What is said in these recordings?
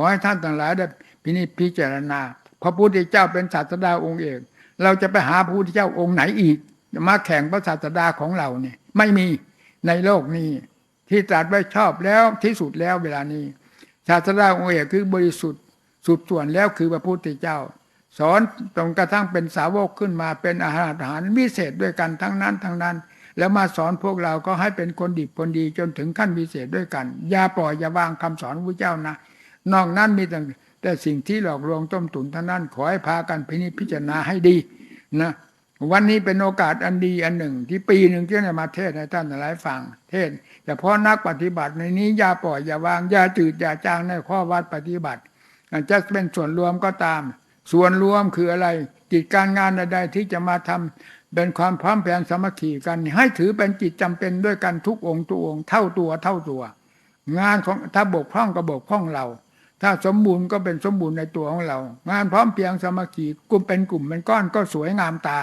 อให้ท่านทั้งหลายได้พินิจพิจารณา พระพุทธเจ้าเป็นศาสดาองค์เอกเราจะไปหาพระพุทธเจ้าองค์ไหนอีกมาแข่งพระศาสดาของเราเนี่ย ไม่มีในโลกนี้ ที่ตรัสไว้ชอบแล้วที่สุดแล้วเวลานี้ ศาสดาองค์เอกคือบริสุทธิ์สุดส่วนแล้วคือพระพุทธเจ้า สอนจนกระทั่งเป็นสาวกขึ้นมาเป็นอาหารอาหารวิเศษด้วยกันทั้งนั้นทั้งนั้น แล้วมาสอนพวกเราก็ให้เป็นคนดีคนดีจนถึงขั้นวิเศษด้วยกัน อย่าปล่อยอย่าวางคำสอนพระเจ้านะ นอกนั้นมีแต่แต่สิ่งที่หลอกลวงต้มตุ๋นทั้งนั้นขอให้พากันพินิจพิจารณาให้ดีนะวันนี้เป็นโอกาสอันดีอันหนึ่ง ที่ปีหนึ่งที่จะมาเทศให้ท่านหลายฟังเทศแต่เพราะนักปฏิบัติในนี้อย่าปล่อยอย่าวางอย่าจืดอย่าจางในข้อวัดปฏิบัติอาจจะเป็นส่วนรวมก็ตาม ส่วนรวมคืออะไรกิจการงานใดๆที่จะมาทำเป็นความพร้อมเพรียงสามัคคีกัน ให้ถือเป็นจิตจำเป็นด้วยกันทุกองค์ทุกองค์เท่าตัวเท่าตัว งานของถ้าบกพร่องก็บกพร่องเรา ถ้าสมบูรณ์ก็เป็นสมบูรณ์ในตัวของเรา งานพร้อมเพียงสมัคคีกลุ่มเป็นกลุ่มเป็นก้อนก็สวยงามตา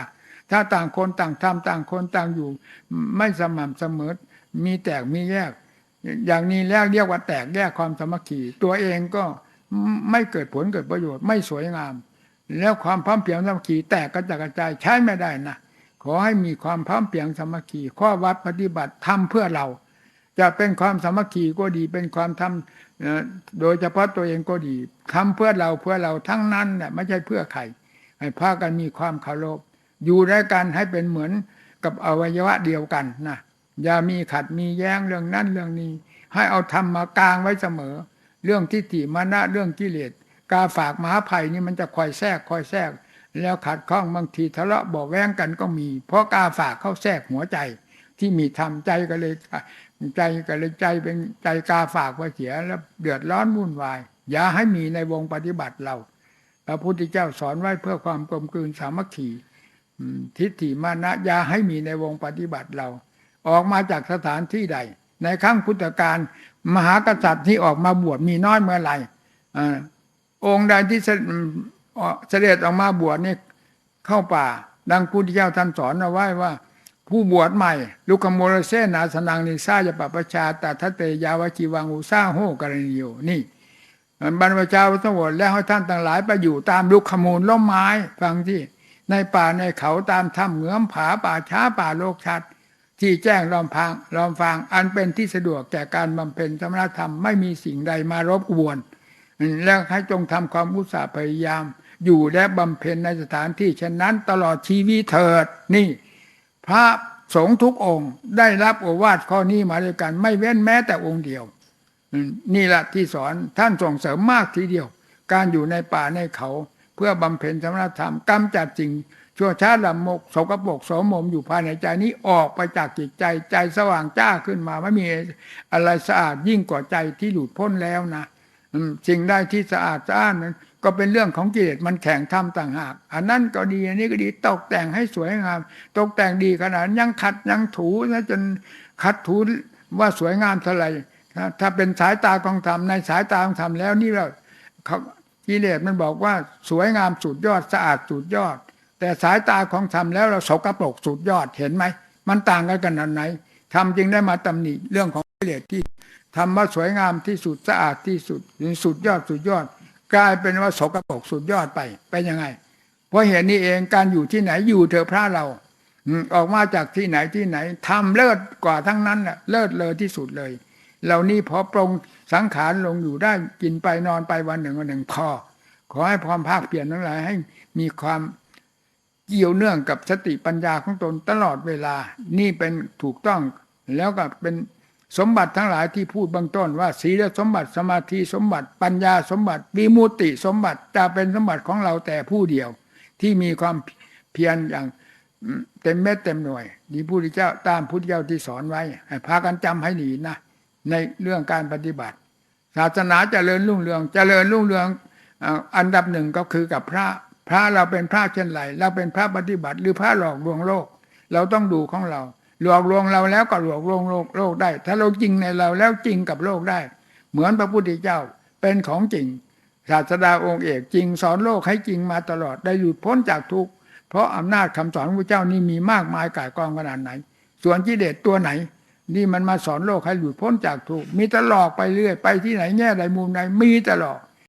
ถ้าต่างคนต่างทำต่างคนต่างอยู่ ไม่สม่ำเสมอ มีแตกมีแยก อย่างนี้แล้วเรียกว่าแตกแยกความสมัคคีตัวเองก็ไม่เกิดผลเกิดประโยชน์ไม่สวยงาม แล้วความพร้อมเพียงสมัคคีแตกกระจายกระจายใช้ไม่ได้นะขอให้มีความพร้อมเพียงสมัคคีข้อวัดปฏิบัติทำเพื่อเรา จะเป็นความสามัคคีก็ดี เป็นความทำโดยเฉพาะตัวเองก็ดีทำเพื่อเราเพื่อเราทั้งนั้นแหละไม่ใช่เพื่อใครให้พากันมีความเคารพอยู่ด้วยกันให้เป็นเหมือนกับอวัยวะเดียวกันนะอย่ามีขัดมีแย้งเรื่องนั้นเรื่องนี้ ให้เอาธรรมมากลางไว้เสมอ เรื่องทิฏฐิมานะเรื่องกิเลสกาฝากมหาภัยนี่มันจะคอยแทรกคอยแทรก แล้วขัดข้องบางทีทะเลาะบอกแว้งกันก็มี เพราะกาฝากเข้าแทรกหัวใจที่มีทำใจก็เลย ใจก็เลยใจเป็นใจกาฝากไว้เสียแล้วเดือดร้อนวุ่นวาย อย่าให้มีในวงปฏิบัติเราพระพุทธเจ้าสอนไว้เพื่อความกลมกลืนสามัคคีทิฏฐิมานะอย่าให้มีในวงปฏิบัติเรา ออกมาจากสถานที่ใด ในครั้งพุทธกาลมหากษัตริย์ที่ออกมาบวชมีน้อยเมื่อไหร่องค์ใดที่เสด็จออกมาบวชนี่เข้าป่า ดังพุทธเจ้าท่านสอนเอาไว้ว่า ผู้บวชใหม่ ลุกโมรเซนาสนังนิซาจะปะประชาตทัตเตยาวจีวังอุซาโหกรณีโยนี่บรรพชาทั้งหมดแล้วให้ท่านต่างหลายไปอยู่ตามลุกขมูลล้มไม้ฟังที่ในป่าในเขาตามถ้ำเหงือมผาป่าช้าป่าโลกชัด ที่แจ้งลอมพังลอมฟังอันเป็นที่สะดวกแก่การบำเพ็ญสมณธรรมไม่มีสิ่งใดมารบกวน แล้วให้จงทำความอุตสาห์พยายาม อยู่และบำเพ็ญในสถานที่เช่นนั้นตลอดชีวิตเถิดนี่ พระสงฆ์ทุกองค์ได้รับโอวาทข้อนี้มาด้วยกัน ไม่เว้นแม้แต่องค์เดียว นี่แหละที่สอนท่านส่งเสริมมากทีเดียว การอยู่ในป่าในเขา เพื่อบำเพ็ญสมณธรรมกำจัดสิ่งชั่วช้าลำมกสกปรกโสมมอยู่ภายในใจนี้ออกไปจากจิตใจใจสว่างจ้าขึ้นมา ไม่มีอะไรสะอาดยิ่งกว่าใจที่หลุดพ้นแล้วนะสิ่งใดที่สะอาดสะอ้านนั้น ก็เป็นเรื่องของกิเลสมันแข่งทำต่างหาก อันนั้นก็ดีอันนี้ก็ดีตกแต่งให้สวยงาม ตกแต่งดีขนาดยังขัดยังถูนะจนขัดถูว่าสวยงามเท่าไหร่ถ้าเป็นสายตาของธรรมในสายตาของธรรมแล้วนี่เรากิเลสมันบอกว่าสวยงามสุดยอดสะอาดสุดยอด แต่สายตาของธรรมแล้วเราสกปรกสุดยอดเห็นไหมมันต่างกันกันอันไหนทำจึงได้มาตำหนิเรื่องของกิเลสที่ทำว่าสวยงามที่สุดสะอาดที่สุดสุดยอดสุดยอด กลายเป็นว่าสกปรกสุดยอดไปเป็นยังไง เพราะเหตุนี้เองการอยู่ที่ไหนอยู่เถอะพระเราออกมาจากที่ไหนที่ไหนทำเลิศกว่าทั้งนั้นแหละเลิศเลยที่สุดเลยเหล่านี้พอปรงสังขารลงอยู่ได้กินไปนอนไปวันหนึ่งวันหนึ่งพอ ขอให้ความภาคเปลี่ยนทั้งหลายให้มีความเกี่ยวเนื่องกับสติปัญญาของตนตลอดเวลา นี่เป็นถูกต้องแล้วก็เป็น สมบัติทั้งหลายที่พูดบางต้นว่าศีลสมบัติสมาธิสมบัติปัญญาสมบัติวิมุติสมบัติจะเป็นสมบัติของเราแต่ผู้เดียว ที่มีความเพียรอย่างเต็มเม็ดเต็มหน่วยนี่พุทธเจ้าตามพุทธเจ้าที่สอนไว้ให้พากันจำให้ดีนะในเรื่องการปฏิบัติ ศาสนาจเจริญรุ่งเรืองจเจริญรุ่งเรืองอันดับหนึ่งก็คือกับพระพระเราเป็นพระเช่นไรเราเป็นพระปฏิบัติ หรือพระหลอกลวงโลก เราต้องดูของเรา หลอกลวงเราแล้วก็หลอกลวงโลกโลกได้ ถ้าเราจริงในเราแล้วจริงกับโลกได้ เหมือนพระพุทธเจ้าเป็นของจริง ศาสดาองค์เอกจริงสอนโลกให้จริงมาตลอดได้หลุดพ้นจากทุกข์เพราะอำนาจคำสอนพระเจ้านี่มีมากมายกายกองขนาดไหน ส่วนกิเลสตัวไหน นี่มันมาสอนโลกให้หลุดพ้นจากทุกข์มีตลอดไปเรื่อยไปที่ไหนแง่ใดมุมใดมีตลอด